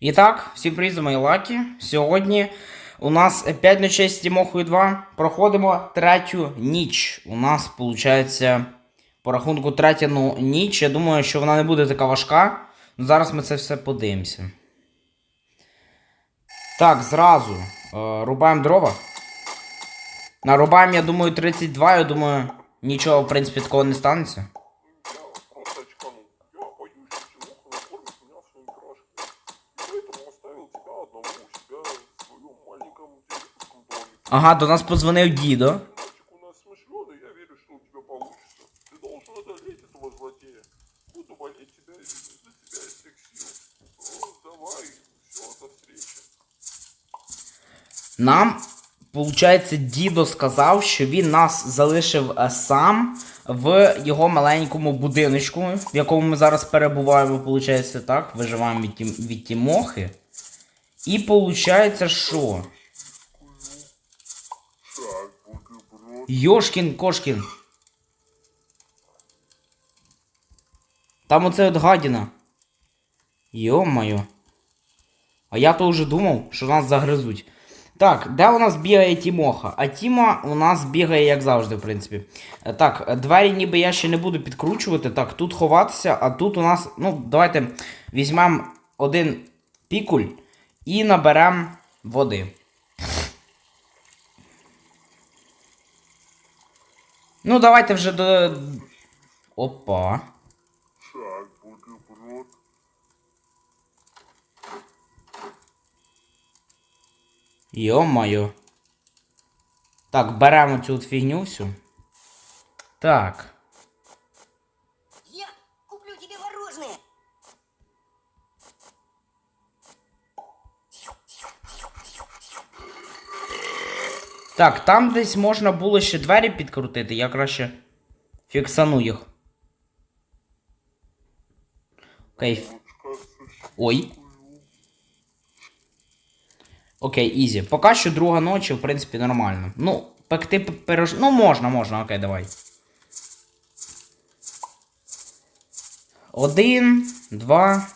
І так, всім привіт, мої лакі. Сьогодні у нас 5 ночей з Тімохою 2. Проходимо третю ніч. У нас виходить по рахунку третя ну, ніч. Я думаю, що вона не буде така важка. Ну, Зараз ми це все подивимося. Так, зразу. Е, рубаємо дрова. Нарубаємо, я думаю, 32, я думаю, нічого, в принципі, такого не станеться. Ага, до нас подзвонив дідо. Мальчик у нас смышленый, я верю, что у тебя получится. Ты должен одолеть этого злодея. Буду болеть тебя и за тебя из всех сил. Ну, давай, все, до встречи. Нам, виходить, дідо сказав, що він нас залишив е, сам в його маленькому будиночку, в якому ми зараз перебуваємо, виходить, так, виживаємо від, Тім- від Тімохи. І виходить, що? Йошкін Кошкін. Там оце от гадіна. Йо-моє. А я то вже думав, що нас загризуть. Так, де у нас бігає Тімоха? А Тіма у нас бігає, як завжди, в принципі. Е, Так, е, двері ніби я ще не буду підкручувати. Так, тут ховатися, а тут у нас. Ну, давайте візьмемо один пікуль і наберемо води. Ну, давайте вже до. Опа. Так, бутерброд. Йо-моє. Так, беремо цю фігню всю. Так. Я куплю тебе мороженое. Так, там десь можна було ще двері підкрутити, я краще фіксану їх. Окей. Ой. Окей, ізі. Поки що друга ночі, в принципі, нормально. Ну, пекти п- пирож... Ну, можна, можна, окей, давай. Один, два.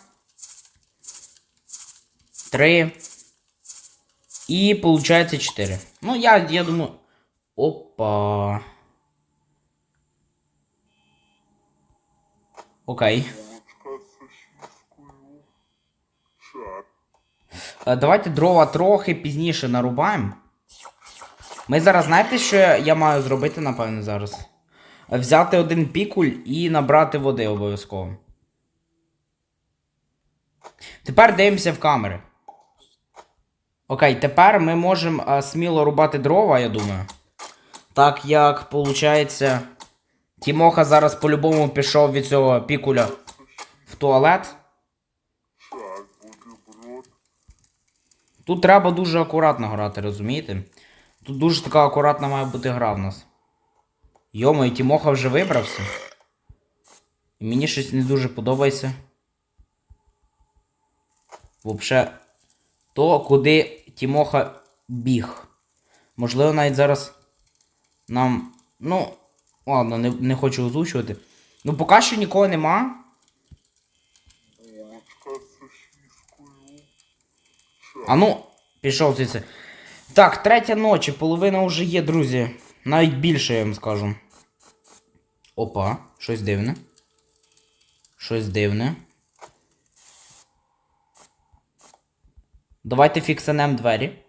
Три. І получається чотири. Ну, я, я думаю. Опа. Окей. Е, Давайте дрова трохи пізніше нарубаємо. Ми зараз знаєте, що я маю зробити, напевно, зараз? Взяти один пікуль і набрати води обов'язково. Тепер дивимося в камери. Окей, тепер ми можемо е, сміло рубати дрова, я думаю. Так як, виходить, Тімоха зараз по-любому пішов від цього пікуля в туалет. Тут треба дуже акуратно грати, розумієте? Тут дуже така акуратна має бути гра в нас. Йомо, і Тімоха вже вибрався. І мені щось не дуже подобається. Вообще, то, куди Тімоха біг. Можливо, навіть зараз нам. Ну, ладно, не, не хочу озвучувати. Ну, поки що нікого нема. А ну, пішов звідси. Так, третя ночі, половина вже є, друзі. Навіть більше, я вам скажу. Опа, щось дивне. Щось дивне. Давайте фіксанем двері.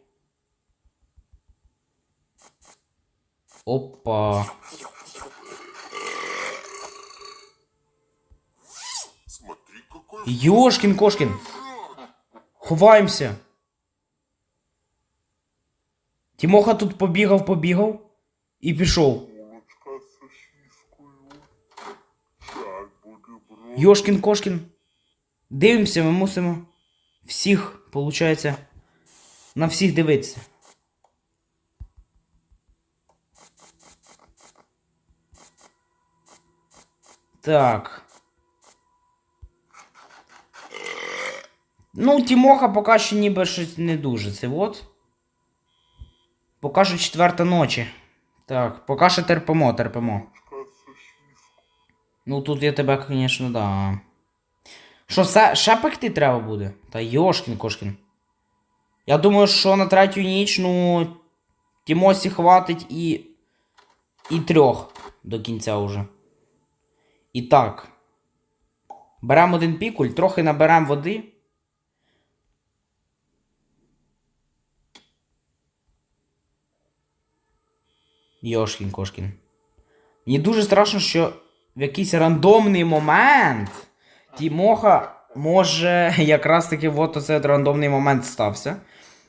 Опа. Йошкін кошкін. Ховаємося. Тімоха тут побігав, побігав і пішов. Йошкін кошкін. Дивимося, ми мусимо всіх, виходить, на всіх дивитися. Так. Ну, Тімоха поки що ніби щось не дуже. Це от. Поки що четверта ночі. Так, поки що терпимо, терпимо. Ну тут я тебе, звісно, да. Що, все, ще пекти треба буде? Та йошкін кошкін. Я думаю, що на третю ніч, ну. Тімосі хватить і. І трьох до кінця уже. І так. Беремо один пікуль, трохи наберемо води. Йошкін кошкін. Мені дуже страшно, що в якийсь рандомний момент Тімоха може якраз таки от оцей рандомний момент стався.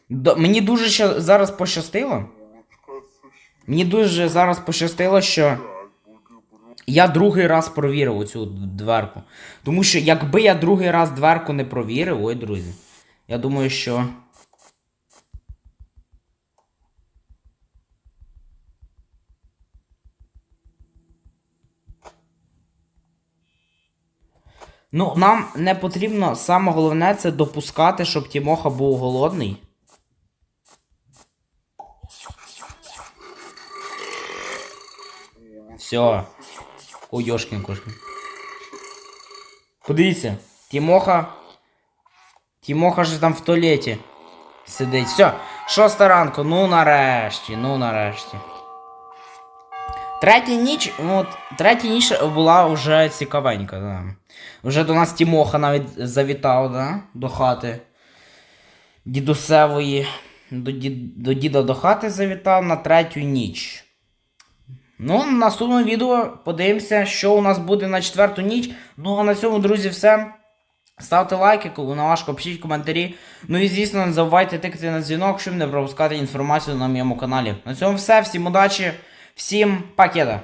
До, мені дуже ще зараз пощастило. Мені дуже зараз пощастило, що я другий раз провірив оцю дверку. Тому що якби я другий раз дверку не провірив, ой, друзі. Я думаю, що. Ну, нам не потрібно, саме головне це допускати, щоб Тімоха був голодний. Все. Ой, Йошкін кошкін. Подивіться, Тімоха. Тімоха ж там в туалеті сидить. Все, шоста ранку, ну нарешті, ну нарешті. Третя ніч, ну, от, третя ніч була вже цікавенька, да. Вже до нас Тімоха навіть завітав, да, до хати. Дідусевої. До, дід, до діда до хати завітав на третю ніч. Ну, в наступному відео подивимося, що у нас буде на четверту ніч. Ну а на цьому, друзі, все. Ставте лайки, коли на важко, пишіть коментарі. Ну і звісно, не забувайте тикати на дзвінок, щоб не пропускати інформацію на моєму каналі. На цьому все, всім удачі, всім пакета!